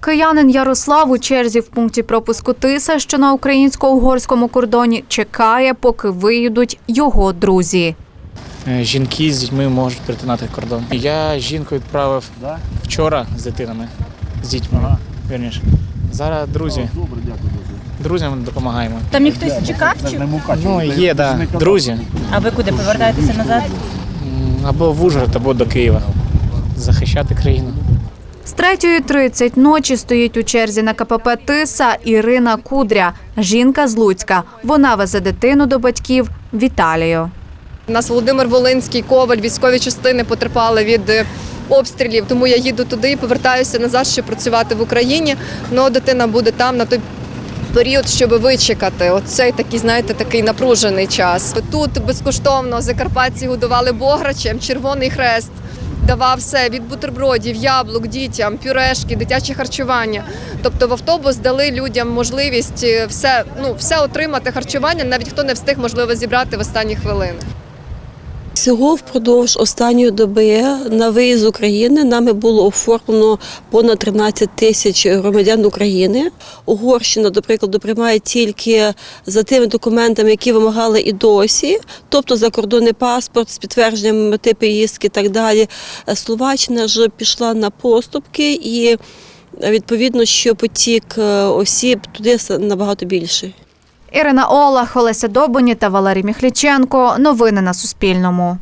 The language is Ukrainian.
Киянин Ярослав у черзі в пункті пропуску Тиса, що на українсько-угорському кордоні, чекає, поки виїдуть його друзі. Е, Жінки з дітьми можуть перетинати кордон. Я жінку відправив вчора з дитинами, з дітьми. Вірніше. Зараз друзі. Друзям допомагаємо. Там їх хтось чекав? Чи? Ну, є, так. Да. Друзі. А ви куди повертаєтеся назад? Або в Ужгород, або до Києва. Захищати країну. З 3.30 ночі стоїть у черзі на КПП Тиса Ірина Кудря, жінка з Луцька. Вона везе дитину до батьків в Італію. У нас Володимир Волинський, Коваль, військові частини потерпали від е, обстрілів, тому я їду туди і повертаюся назад, щоб працювати в Україні. Ну, дитина буде там на той період, щоб вичекати. Оцей такий, знаєте, такий напружений час. Тут безкоштовно закарпатці годували бограчем, Червоний Хрест. Давав все від бутербродів, яблук дітям, пюрешки, дитяче харчування. Тобто в автобус дали людям можливість е, все, ну, все отримати харчування, навіть хто не встиг можливо зібрати в останні хвилини. Всього впродовж останньої доби на виїзд України нами було оформлено понад 13 тисяч громадян України. Угорщина, до прикладу, приймає тільки за тими документами, які вимагали і досі, тобто закордонний паспорт з підтвердженням мети поїздки і так далі. Словаччина ж пішла на поступки і відповідно, що потік е, осіб туди набагато більший. Ірина Олах, Олеся Добоні та Валерій Міхліченко. Новини на Суспільному.